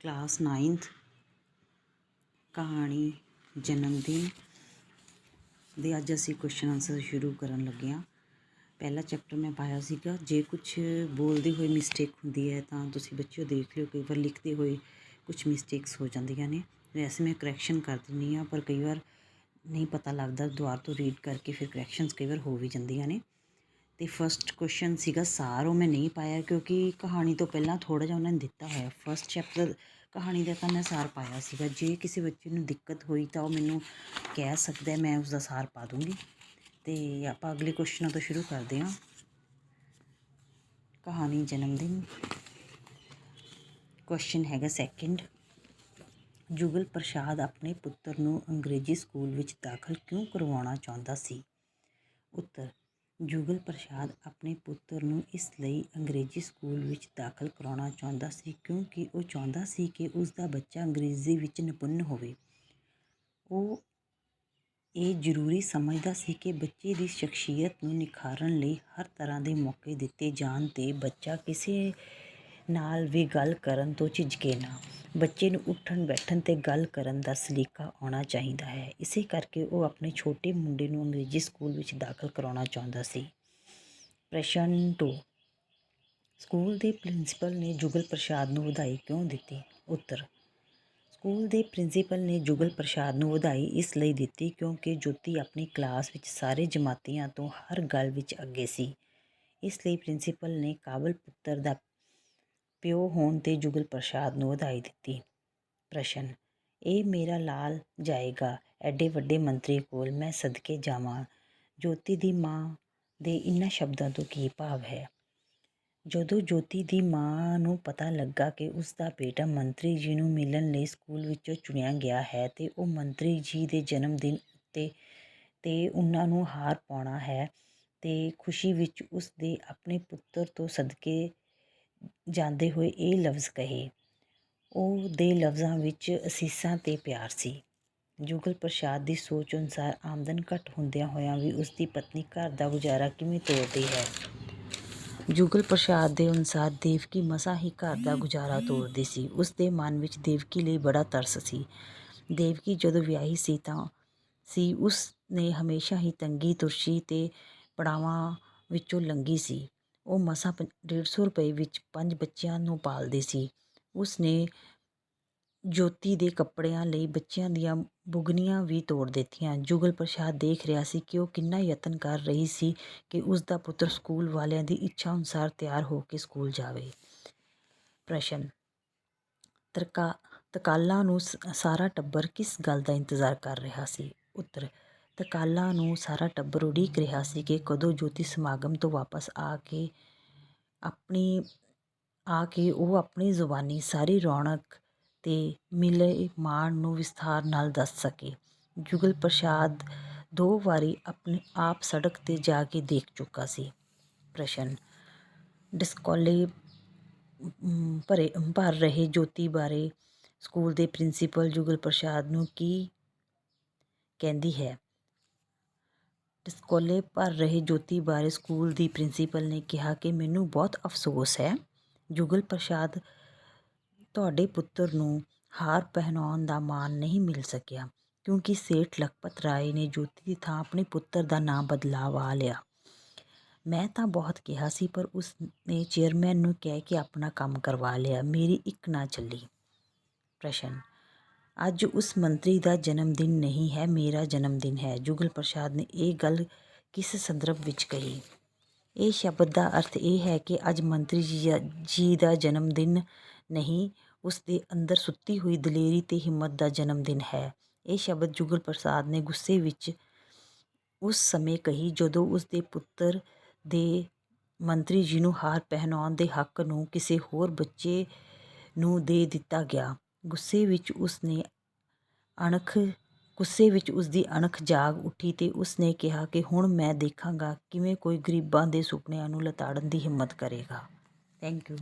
Class 9th ਕਹਾਣੀ ਜਨਮ ਦਿਨ ਦੇ ਅੱਜ ਅਸੀਂ ਕੁਐਸਚਨ ਆਨਸਰ ਸ਼ੁਰੂ ਕਰਨ ਲੱਗੇ ਹਾਂ। ਪਹਿਲਾ ਚੈਪਟਰ ਮੈਂ ਪਾਇਆ ਸੀਗਾ, ਜੇ ਕੁਝ ਬੋਲਦੇ ਹੋਏ ਮਿਸਟੇਕ ਹੁੰਦੀ ਹੈ ਤਾਂ ਤੁਸੀਂ ਬੱਚਿਓ ਦੇਖ ਲਿਓ, ਕਈ ਵਾਰ ਲਿਖਦੇ ਹੋਏ ਕੁਝ ਮਿਸਟੇਕਸ ਹੋ ਜਾਂਦੀਆਂ ਨੇ। ਵੈਸੇ ਮੈਂ ਕਰੈਕਸ਼ਨ ਕਰ ਦਿੰਦੀ ਹਾਂ, ਪਰ ਕਈ ਵਾਰ ਨਹੀਂ ਪਤਾ ਲੱਗਦਾ, ਦੁਬਾਰਾ ਤੋਂ ਰੀਡ ਕਰਕੇ ਫਿਰ ਕਰੈਕਸ਼ਨਸ ਕਈ ਵਾਰ ਹੋ ਵੀ ਜਾਂਦੀਆਂ ਨੇ। ਅਤੇ ਫਸਟ ਕੁਐਸਚਨ ਸੀਗਾ, ਸਾਰ ਉਹ ਮੈਂ ਨਹੀਂ ਪਾਇਆ ਕਿਉਂਕਿ ਕਹਾਣੀ ਤੋਂ ਪਹਿਲਾਂ ਥੋੜ੍ਹਾ ਜਿਹਾ ਉਹਨਾਂ ਨੇ ਦਿੱਤਾ ਹੋਇਆ। ਫਸਟ ਚੈਪਟਰ ਕਹਾਣੀ ਦਾ ਤਾਂ ਮੈਂ ਸਾਰ ਪਾਇਆ ਸੀਗਾ। ਜੇ ਕਿਸੇ ਬੱਚੇ ਨੂੰ ਦਿੱਕਤ ਹੋਈ ਤਾਂ ਉਹ ਮੈਨੂੰ ਕਹਿ ਸਕਦਾ ਮੈਂ ਉਸ ਦਾ ਸਾਰ ਪਾ ਦੂੰਗੀ। ਤੇ ਆਪਾਂ ਅਗਲੇ ਕੁਐਸਚਨਾਂ ਤੋਂ ਸ਼ੁਰੂ ਕਰਦੇ ਹਾਂ। ਕਹਾਣੀ ਜਨਮ ਦਿਨ। ਕੁਐਸਚਨ ਹੈਗਾ ਸੈਕਿੰਡ ਜੁਗਲ ਪ੍ਰਸਾਦ ਆਪਣੇ ਪੁੱਤਰ ਨੂੰ ਅੰਗਰੇਜ਼ੀ ਸਕੂਲ ਵਿੱਚ ਦਾਖਲ ਕਿਉਂ ਕਰਵਾਉਣਾ ਚਾਹੁੰਦਾ ਸੀ? ਉੱਤਰ ਜੁਗਲ ਪ੍ਰਸਾਦ ਆਪਣੇ ਪੁੱਤਰ ਨੂੰ ਇਸ ਲਈ ਅੰਗਰੇਜ਼ੀ ਸਕੂਲ ਵਿੱਚ ਦਾਖਲ ਕਰਾਉਣਾ ਚਾਹੁੰਦਾ ਸੀ ਕਿਉਂਕਿ ਉਹ ਚਾਹੁੰਦਾ ਸੀ ਕਿ ਉਸ ਦਾ ਬੱਚਾ ਅੰਗਰੇਜ਼ੀ ਵਿੱਚ ਨਿਪੁੰਨ ਹੋਵੇ। ਉਹ ਇਹ ਜ਼ਰੂਰੀ ਸਮਝਦਾ ਸੀ ਕਿ ਬੱਚੇ ਦੀ ਸ਼ਖਸੀਅਤ ਨੂੰ ਨਿਖਾਰਨ ਲਈ ਹਰ ਤਰ੍ਹਾਂ ਦੇ ਮੌਕੇ ਦਿੱਤੇ ਜਾਣ ਤੇ ਬੱਚਾ ਕਿਸੇ ਨਾਲ ਵੀ ਗੱਲ ਕਰਨ ਤੋਂ ਝਿਜਕੇ ਨਾ। ਬੱਚੇ ਨੂੰ ਉੱਠਣ, ਬੈਠਣ ਤੇ ਗੱਲ ਕਰਨ ਦਾ ਸਲੀਕਾ ਆਉਣਾ ਚਾਹੀਦਾ ਹੈ। ਇਸੇ ਕਰਕੇ ਉਹ ਆਪਣੇ ਛੋਟੇ ਮੁੰਡੇ ਨੂੰ ਅੰਗਰੇਜ਼ੀ ਸਕੂਲ ਵਿੱਚ ਦਾਖਲ ਕਰਾਉਣਾ ਚਾਹੁੰਦਾ ਸੀ। ਪ੍ਰਸ਼ਨ 2 ਸਕੂਲ ਦੇ ਪ੍ਰਿੰਸੀਪਲ ਨੇ ਜੁਗਲ ਪ੍ਰਸਾਦ ਨੂੰ ਵਧਾਈ ਕਿਉਂ ਦਿੱਤੀ? ਉੱਤਰ, ਸਕੂਲ ਦੇ ਪ੍ਰਿੰਸੀਪਲ ਨੇ ਜੁਗਲ ਪ੍ਰਸਾਦ ਨੂੰ ਵਧਾਈ ਇਸ ਲਈ ਦਿੱਤੀ ਕਿਉਂਕਿ ਜੋਤੀ ਆਪਣੀ ਕਲਾਸ ਵਿੱਚ ਸਾਰੇ ਜਮਾਤੀਆਂ ਤੋਂ ਹਰ ਗੱਲ ਵਿੱਚ ਅੱਗੇ ਸੀ। ਇਸ ਲਈ ਪ੍ਰਿੰਸੀਪਲ ਨੇ ਕਾਬਲ ਪੁੱਤਰ ਦਾ ਪਿਓ ਹੋਣ ਤੇ ਜੁਗਲ ਪ੍ਰਸਾਦ ਨੂੰ ਵਧਾਈ ਦਿੱਤੀ। ਪ੍ਰਸ਼ਨ, ਇਹ ਮੇਰਾ ਲਾਲ ਜਾਏਗਾ, ਐਡੇ ਵੱਡੇ ਮੰਤਰੀ ਕੋਲ ਮੈਂ ਸਦਕੇ ਜਾਵਾਂ। ਜੋਤੀ ਦੀ ਮਾਂ ਦੇ ਇਨ੍ਹਾਂ ਸ਼ਬਦਾਂ ਤੋਂ ਕੀ ਭਾਵ ਹੈ? ਜਦੋਂ ਜੋਤੀ ਦੀ ਮਾਂ ਨੂੰ ਪਤਾ ਲੱਗਾ ਕਿ ਉਸ ਦਾ ਬੇਟਾ ਮੰਤਰੀ ਜੀ ਨੂੰ ਮਿਲਣ ਲਈ ਸਕੂਲ ਵਿੱਚੋਂ ਚੁਣਿਆ ਗਿਆ ਹੈ ਤੇ ਉਹ ਮੰਤਰੀ ਜੀ ਦੇ ਜਨਮ ਦਿਨ ਉੱਤੇ ਤੇ ਉਹਨਾਂ ਨੂੰ ਹਾਰ ਪਾਉਣਾ ਹੈ ਤੇ ਖੁਸ਼ੀ ਵਿੱਚ ਉਸ ਦੇ ਆਪਣੇ ਪੁੱਤਰ ਤੋਂ ਸਦਕੇ ਜਾਂਦੇ ਹੋਏ ਇਹ ਲਫ਼ਜ਼ ਕਹੇ। ਉਹ ਦੇ ਲਫ਼ਜ਼ਾਂ ਵਿੱਚ ਅਸੀਸਾਂ ਤੇ ਪਿਆਰ ਸੀ। ਜੁਗਲ ਪ੍ਰਸਾਦ ਦੀ ਸੋਚ ਅਨੁਸਾਰ ਆਮਦਨ ਘੱਟ ਹੁੰਦਿਆਂ ਹੋਇਆਂ ਵੀ ਉਸ ਦੀ ਪਤਨੀ ਘਰ ਦਾ ਗੁਜ਼ਾਰਾ ਕਿਵੇਂ ਤੋਰਦੀ ਹੈ? ਜੁਗਲ ਪ੍ਰਸਾਦ ਦੇ ਅਨੁਸਾਰ ਦੇਵਕੀ ਮਸਾਂ ਹੀ ਘਰ ਦਾ ਗੁਜ਼ਾਰਾ ਤੋਰਦੀ ਸੀ। ਉਸ ਦੇ ਮਨ ਵਿੱਚ ਦੇਵਕੀ ਲਈ ਬੜਾ ਤਰਸ ਸੀ। ਦੇਵਕੀ ਜਦੋਂ ਵਿਆਹੀ ਸੀ ਤਾਂ ਸੀ ਉਸ ਨੇ ਹਮੇਸ਼ਾ ਹੀ ਤੰਗੀ, ਤੁਰਸ਼ੀ ਤੇ ਪੜਾਵਾਂ ਵਿੱਚੋਂ ਲੰਗੀ ਸੀ। ਉਹ ਮਸਾਂ 150 ਰੁਪਏ ਵਿੱਚ ਪੰਜ ਬੱਚਿਆਂ ਨੂੰ ਪਾਲਦੀ ਸੀ। ਉਸ ਨੇ ਜੋਤੀ ਦੇ ਕੱਪੜਿਆਂ ਲਈ ਬੱਚਿਆਂ ਦੀਆਂ ਬੁਗਨੀਆਂ ਵੀ ਤੋੜ ਦਿੱਤੀਆਂ। ਜੁਗਲ ਪ੍ਰਸਾਦ ਦੇਖ ਰਿਹਾ ਸੀ ਕਿ ਉਹ ਕਿੰਨਾ ਯਤਨ ਕਰ ਰਹੀ ਸੀ ਕਿ ਉਸ ਦਾ ਪੁੱਤਰ ਸਕੂਲ ਵਾਲਿਆਂ ਦੀ ਇੱਛਾ ਅਨੁਸਾਰ ਤਿਆਰ ਹੋ ਕੇ ਸਕੂਲ ਜਾਵੇ। ਪ੍ਰਸ਼ਨ, ਤਰਕਾ, ਤਕਾਲਾ ਨੂੰ ਸਾਰਾ ਟੱਬਰ ਕਿਸ ਗੱਲ ਦਾ ਇੰਤਜ਼ਾਰ ਕਰ ਰਿਹਾ ਸੀ? ਉੱਤਰ ਤਕਾਲਾਂ ਨੂੰ ਸਾਰਾ ਟੱਬਰ ਉਡੀਕ ਰਿਹਾ ਸੀ ਕਿ ਕਦੋਂ ਜੋਤੀ ਸਮਾਗਮ ਤੋਂ ਵਾਪਸ ਆ ਕੇ ਆਪਣੀ, ਆ ਕੇ ਉਹ ਆਪਣੀ ਜ਼ੁਬਾਨੀ, ਸਾਰੀ ਰੌਣਕ ਤੇ ਮਿਲੇ ਮਾਣ ਨੂੰ ਵਿਸਥਾਰ ਨਾਲ ਦੱਸ ਸਕੇ। ਜੁਗਲ ਪ੍ਰਸਾਦ ਦੋ ਵਾਰੀ ਆਪਣੇ ਆਪ ਸੜਕ ਤੇ ਜਾ ਕੇ ਦੇਖ ਚੁੱਕਾ ਸੀ। ਪ੍ਰਸ਼ਨ, ਡਿਸਕੋਲੇ ਭਰੇ, ਭਰ ਰਹੇ ਜੋਤੀ ਬਾਰੇ ਸਕੂਲ ਦੇ ਪ੍ਰਿੰਸੀਪਲ ਜੁਗਲ ਪ੍ਰਸਾਦ ਨੂੰ ਕੀ ਕਹਿੰਦੀ ਹੈ? ਡਿਸਕੋਲੇ ਭਰ ਰਹੇ ਜੋਤੀ ਬਾਰੇ ਸਕੂਲ ਦੀ ਪ੍ਰਿੰਸੀਪਲ ਨੇ ਕਿਹਾ ਕਿ ਮੈਨੂੰ ਬਹੁਤ ਅਫਸੋਸ ਹੈ। ਜੁਗਲ ਪ੍ਰਸਾਦ ਤੁਹਾਡੇ ਪੁੱਤਰ ਨੂੰ ਹਾਰ ਪਹਿਨਾਉਣ ਦਾ ਮਾਣ ਨਹੀਂ ਮਿਲ ਸਕਿਆ, ਕਿਉਂਕਿ ਸੇਠ ਲਖਪਤ ਰਾਏ ਨੇ ਜੋਤੀ ਦੀ ਥਾਂ ਆਪਣੇ ਪੁੱਤਰ ਦਾ ਨਾਮ ਬਦਲਾਵਾ ਲਿਆ। ਮੈਂ ਤਾਂ ਬਹੁਤ ਕਿਹਾ ਸੀ, ਪਰ ਉਸ ਨੇ ਚੇਅਰਮੈਨ ਨੂੰ ਕਹਿ ਕੇ ਆਪਣਾ ਕੰਮ ਕਰਵਾ ਲਿਆ। ਮੇਰੀ ਇੱਕ ਨਾ ਚੱਲੀ। ਪ੍ਰਸ਼ਨ ਅੱਜ ਉਸ ਮੰਤਰੀ ਦਾ ਜਨਮ ਦਿਨ ਨਹੀਂ ਹੈ, ਮੇਰਾ ਜਨਮ ਦਿਨ ਹੈ। ਜੁਗਲ ਪ੍ਰਸਾਦ ਨੇ ਇਹ ਗੱਲ ਕਿਸ ਸੰਦਰਭ ਵਿੱਚ ਕਹੀ? ਇਹ ਸ਼ਬਦ ਦਾ ਅਰਥ ਇਹ ਹੈ ਕਿ ਅੱਜ ਮੰਤਰੀ ਜੀ ਦਾ ਜਨਮ ਦਿਨ ਨਹੀਂ, ਉਸ ਦੇ ਅੰਦਰ ਸੁੱਤੀ ਹੋਈ ਦਲੇਰੀ ਤੇ ਹਿੰਮਤ ਦਾ ਜਨਮ ਦਿਨ ਹੈ। ਇਹ ਸ਼ਬਦ ਜੁਗਲ ਪ੍ਰਸਾਦ ਨੇ ਗੁੱਸੇ ਵਿੱਚ ਉਸ ਸਮੇਂ ਕਹੀ, ਜਦੋਂ ਉਸ ਦੇ ਪੁੱਤਰ ਦੇ ਮੰਤਰੀ ਜੀ ਨੂੰ ਹਾਰ ਪਹਿਨਾਉਣ ਦੇ ਹੱਕ ਨੂੰ ਕਿਸੇ ਹੋਰ ਬੱਚੇ ਨੂੰ ਦੇ ਦਿੱਤਾ ਗਿਆ। ਗੁੱਸੇ ਵਿੱਚ ਉਸ ਨੇ ਅਣਖ, ਗੁੱਸੇ ਵਿੱਚ ਉਸ ਦੀ ਅਣਖ ਜਾਗ ਉੱਠੀ ਤੇ ਉਸ ਨੇ ਕਿਹਾ ਕਿ ਹੁਣ ਮੈਂ ਦੇਖਾਂਗਾ ਕਿਵੇਂ ਕੋਈ ਗਰੀਬਾਂ ਦੇ ਸੁਪਨਿਆਂ ਨੂੰ ਲਤਾੜਨ ਦੀ ਹਿੰਮਤ ਕਰੇਗਾ। Thank you